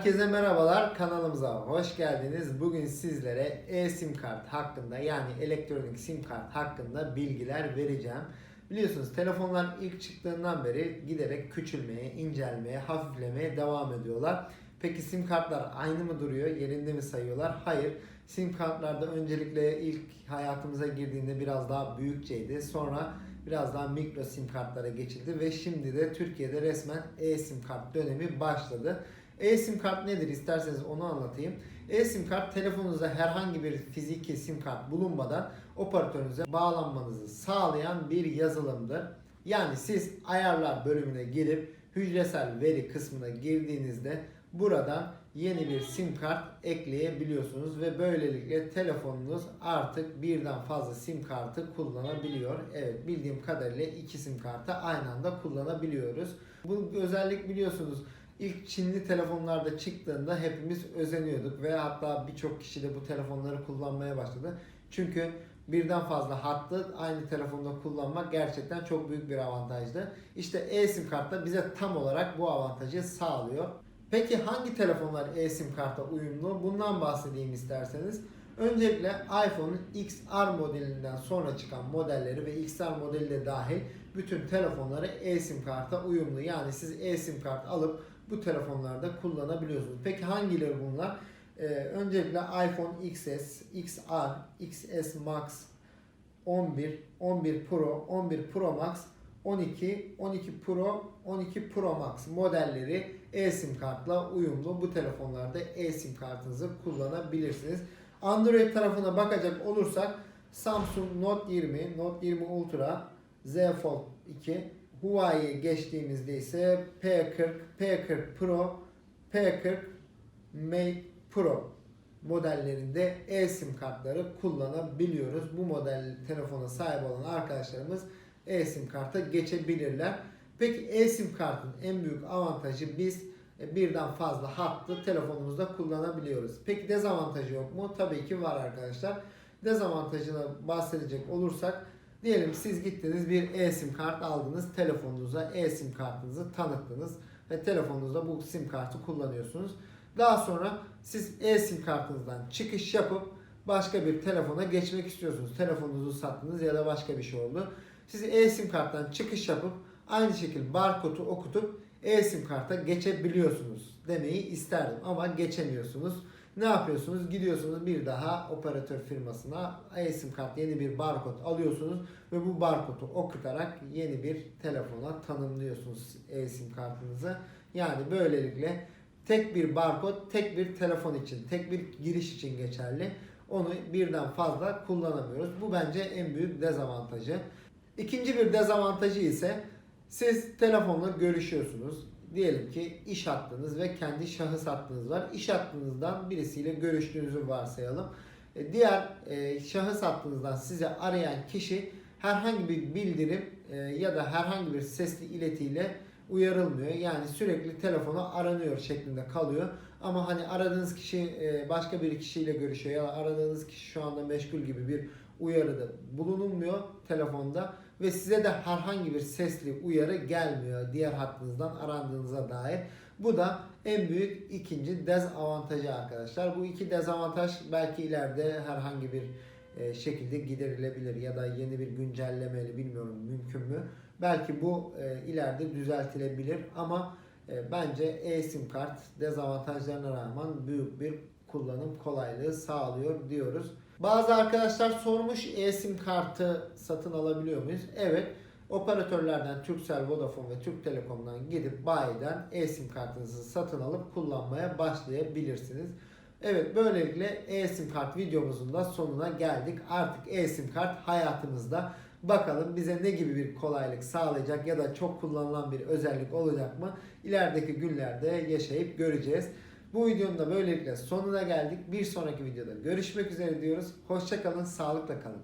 Herkese merhabalar, kanalımıza hoş geldiniz. Bugün sizlere e-sim kart hakkında yani elektronik sim kart hakkında bilgiler vereceğim. Biliyorsunuz telefonlar ilk çıktığından beri giderek küçülmeye, incelmeye, hafiflemeye devam ediyorlar. Peki sim kartlar aynı mı duruyor, yerinde mi sayıyorlar? Hayır. Sim kartlarda öncelikle ilk hayatımıza girdiğinde biraz daha büyükçeydi. Sonra biraz daha mikro sim kartlara geçildi ve şimdi de Türkiye'de resmen e-sim kart dönemi başladı. E-sim kart nedir isterseniz onu anlatayım. E-sim kart telefonunuzda herhangi bir fiziki sim kart bulunmadan operatörünüze bağlanmanızı sağlayan bir yazılımdır. Yani siz ayarlar bölümüne girip hücresel veri kısmına girdiğinizde buradan yeni bir sim kart ekleyebiliyorsunuz ve böylelikle telefonunuz artık birden fazla sim kartı kullanabiliyor. Evet bildiğim kadarıyla iki sim kartı aynı anda kullanabiliyoruz. Bu özellik biliyorsunuz İlk Çinli telefonlarda çıktığında hepimiz özeniyorduk ve hatta birçok kişi de bu telefonları kullanmaya başladı. Çünkü birden fazla hattı aynı telefonda kullanmak gerçekten çok büyük bir avantajdı. İşte eSIM kart da bize tam olarak bu avantajı sağlıyor. Peki hangi telefonlar eSIM karta uyumlu? Bundan bahsedeyim isterseniz. Öncelikle iPhone'un XR modelinden sonra çıkan modelleri ve XR modeli de dahil bütün telefonları eSIM karta uyumlu. Yani siz eSIM kart alıp bu telefonlarda kullanabiliyorsunuz. Peki hangileri bunlar? Ee, öncelikle iPhone XS, XR, XS Max, 11, 11 Pro, 11 Pro Max, 12, 12 Pro, 12 Pro Max modelleri eSIM kartla uyumlu. Bu telefonlarda eSIM kartınızı kullanabilirsiniz. Android tarafına bakacak olursak Samsung Note 20, Note 20 Ultra, Z Fold 2, Huawei'ye geçtiğimizde ise P40, P40 Pro, P40 Mate Pro modellerinde eSIM kartları kullanabiliyoruz. Bu model telefona sahip olan arkadaşlarımız eSIM karta geçebilirler. Peki eSIM kartın en büyük avantajı biz e, birden fazla hattı telefonumuzda kullanabiliyoruz. Peki dezavantajı yok mu? Tabii ki var arkadaşlar. Dezavantajına bahsedecek olursak diyelim siz gittiniz bir e-sim kart aldınız telefonunuza e-sim kartınızı tanıttınız ve telefonunuzda bu sim kartı kullanıyorsunuz. Daha sonra siz e-sim kartınızdan çıkış yapıp başka bir telefona geçmek istiyorsunuz. Telefonunuzu sattınız ya da başka bir şey oldu. Siz e-sim karttan çıkış yapıp aynı şekilde barkodu okutup e-sim karta geçebiliyorsunuz demeyi isterdim ama geçemiyorsunuz. Ne yapıyorsunuz? Gidiyorsunuz bir daha operatör firmasına e-sim kart yeni bir barkod alıyorsunuz ve bu barkodu okutarak yeni bir telefona tanımlıyorsunuz e-sim kartınızı. Yani böylelikle tek bir barkod tek bir telefon için, tek bir giriş için geçerli. Onu birden fazla kullanamıyoruz. Bu bence en büyük dezavantajı. İkinci bir dezavantajı ise siz telefonla görüşüyorsunuz. Diyelim ki iş hattınız ve kendi şahıs hattınız var. İş hattınızdan birisiyle görüştüğünüzü varsayalım. E, Diğer e, şahıs hattınızdan size arayan kişi herhangi bir bildirim e, ya da herhangi bir sesli iletiyle uyarılmıyor. Yani sürekli telefonu aranıyor şeklinde kalıyor. Ama hani aradığınız kişi başka bir kişiyle görüşüyor ya aradığınız kişi şu anda meşgul gibi bir uyarıda bulunulmuyor telefonda ve size de herhangi bir sesli uyarı gelmiyor diğer hattınızdan arandığınıza dair. Bu da en büyük ikinci dezavantajı arkadaşlar. Bu iki dezavantaj belki ileride herhangi bir e, şekilde giderilebilir ya da yeni bir güncellemeli bilmiyorum mümkün mü. Belki bu e, ileride düzeltilebilir ama e, bence e-sim kart dezavantajlarına rağmen büyük bir kullanım kolaylığı sağlıyor diyoruz. Bazı arkadaşlar sormuş e-sim kartı satın alabiliyor muyuz? Evet. Operatörlerden Turkcell, Vodafone ve Türk Telekom'dan gidip bayiden e-sim kartınızı satın alıp kullanmaya başlayabilirsiniz. Evet böylelikle e-sim kart videomuzun da sonuna geldik. Artık e-sim kart hayatımızda. Bakalım bize ne gibi bir kolaylık sağlayacak ya da çok kullanılan bir özellik olacak mı? İlerideki günlerde yaşayıp göreceğiz. Bu videonun da böylelikle sonuna geldik. Bir sonraki videoda görüşmek üzere diyoruz. Hoşçakalın, sağlıkla kalın.